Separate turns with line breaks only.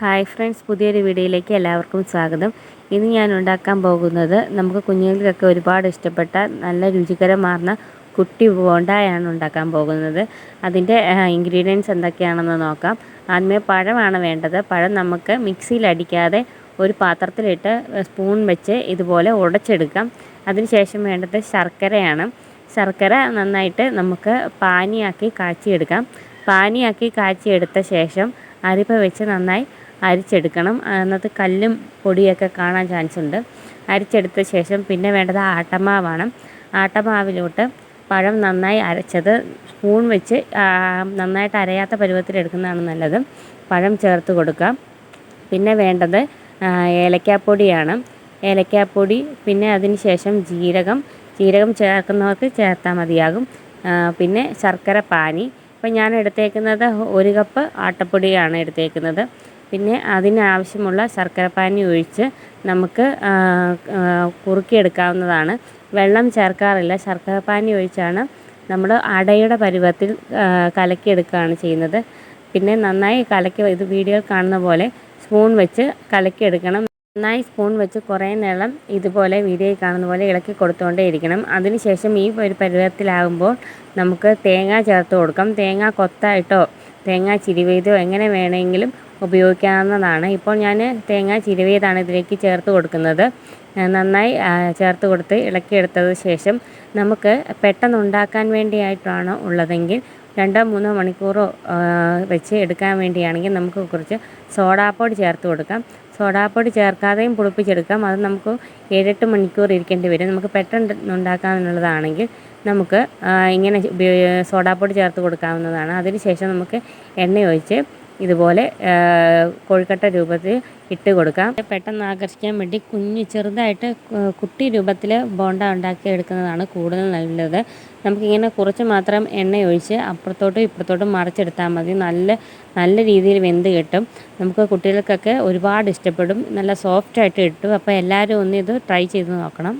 hi friends പുതിയൊരു വീഡിയോയിലേക്ക് എല്ലാവർക്കും സ്വാഗതം ഇന്ന് ഞാൻ ഉണ്ടാക്കാൻ പോകുന്നത് നമുക്ക് കുഞ്ഞുങ്ങൾക്കൊക്കെ ഒരുപാട് ഇഷ്ടപ്പെട്ട നല്ല രുചികരമാർന്ന കുട്ടി ബോണ്ടായാണ് ഉണ്ടാക്കാൻ പോകുന്നത് അതിൻ്റെ ഇൻഗ്രീഡിയൻസ് എന്തൊക്കെയാണെന്ന് നോക്കാം ആദ്യമേ പഴമാണ് വേണ്ടത് പഴം നമുക്ക് മിക്സിയിൽ അടിക്കാതെ ഒരു പാത്രത്തിലിട്ട് സ്പൂൺ വെച്ച് ഇതുപോലെ ഉടച്ചെടുക്കാം അതിനുശേഷം വേണ്ടത് ശർക്കരയാണ് ശർക്കര നന്നായിട്ട് നമുക്ക് പാനിയാക്കി കാച്ചിയെടുക്കാം പാനിയാക്കി കാച്ചിയെടുത്ത ശേഷം അരിപ്പ വെച്ച് നന്നായി അരിച്ചെടുക്കണം അതിനകത്ത് കല്ലും പൊടിയൊക്കെ കാണാൻ ചാൻസ് ഉണ്ട് അരിച്ചെടുത്ത ശേഷം പിന്നെ വേണ്ടത് ആട്ടമാവാണ് ആട്ടമാവിലോട്ട് പഴം നന്നായി അരച്ചത് സ്പൂൺ വെച്ച് നന്നായിട്ട് അരയാത്ത പരുവത്തിൽ എടുക്കുന്നതാണ് നല്ലത് പഴം ചേർത്ത് കൊടുക്കാം പിന്നെ വേണ്ടത് ഏലക്കാപ്പൊടിയാണ് ഏലക്കാപ്പൊടി പിന്നെ അതിന് ശേഷം ജീരകം ജീരകം ചേർക്കുന്നവർക്ക് ചേർത്താൽ മതിയാകും പിന്നെ ശർക്കര പാനി ഇപ്പം ഞാൻ എടുത്തേക്കുന്നത് ഒരു കപ്പ് ആട്ടപ്പൊടിയാണ് എടുത്തേക്കുന്നത് പിന്നെ അതിനാവശ്യമുള്ള ശർക്കരപ്പാനി ഒഴിച്ച് നമുക്ക് കുറുക്കിയെടുക്കാവുന്നതാണ് വെള്ളം ചേർക്കാറില്ല ശർക്കരപ്പാനി ഒഴിച്ചാണ് നമ്മൾ അടയുടെ പരുവത്തിൽ കലക്കിയെടുക്കുകയാണ് ചെയ്യുന്നത് പിന്നെ നന്നായി കലക്കി ഇത് വീഡിയോയിൽ കാണുന്ന പോലെ സ്പൂൺ വെച്ച് കലക്കിയെടുക്കണം നന്നായി സ്പൂൺ വെച്ച് കുറേ നേരം ഇതുപോലെ വീഡിയോയിൽ കാണുന്ന പോലെ ഇളക്കി കൊടുത്തുകൊണ്ടേ ഇരിക്കണം അതിനുശേഷം ഈ ഒരു പരുവത്തിലാകുമ്പോൾ നമുക്ക് തേങ്ങ ചേർത്ത് കൊടുക്കാം തേങ്ങ കൊത്തായിട്ടോ തേങ്ങ ചിരിവെയ്തോ എങ്ങനെ വേണമെങ്കിലും ഉപയോഗിക്കാവുന്നതാണ് ഇപ്പോൾ ഞാൻ തേങ്ങ ചിരവിയതാണ് ഇതിലേക്ക് ചേർത്ത് കൊടുക്കുന്നത് നന്നായി ചേർത്ത് കൊടുത്ത് ഇളക്കിയെടുത്തത് ശേഷം നമുക്ക് പെട്ടെന്ന് ഉണ്ടാക്കാൻ വേണ്ടിയായിട്ടാണ് ഉള്ളതെങ്കിൽ രണ്ടോ മൂന്നോ മണിക്കൂറോ വെച്ച് എടുക്കാൻ വേണ്ടിയാണെങ്കിൽ നമുക്ക് കുറച്ച് സോഡാപ്പൊടി ചേർത്ത് കൊടുക്കാം സോഡാപ്പൊടി ചേർക്കാതെയും പുളിപ്പിച്ചെടുക്കാം അത് നമുക്ക് ഏഴെട്ട് മണിക്കൂർ ഇരിക്കേണ്ടി വരും നമുക്ക് പെട്ടെന്ന് ഉണ്ടാക്കാമെന്നുള്ളതാണെങ്കിൽ നമുക്ക് ഇങ്ങനെ സോഡാപ്പൊടി ചേർത്ത് കൊടുക്കാവുന്നതാണ് ശേഷം നമുക്ക് എണ്ണ ഒഴിച്ച് ഇതുപോലെ കോഴിക്കട്ട രൂപത്തിൽ ഇട്ട് കൊടുക്കാം പെട്ടെന്ന് ആകർഷിക്കാൻ വേണ്ടി കുഞ്ഞു ചെറുതായിട്ട് കുട്ടി രൂപത്തിൽ ബോണ്ട ഉണ്ടാക്കി എടുക്കുന്നതാണ് കൂടുതൽ നല്ലത് നമുക്കിങ്ങനെ കുറച്ച് മാത്രം എണ്ണ ഒഴിച്ച് അപ്പുറത്തോട്ടും ഇപ്പുറത്തോട്ടും മറിച്ചെടുത്താൽ മതി നല്ല നല്ല രീതിയിൽ വെന്ത് കിട്ടും നമുക്ക് കുട്ടികൾക്കൊക്കെ ഒരുപാട് ഇഷ്ടപ്പെടും നല്ല സോഫ്റ്റായിട്ട് കിട്ടും അപ്പോൾ എല്ലാവരും ഒന്ന് ഇത് ട്രൈ ചെയ്ത് നോക്കണം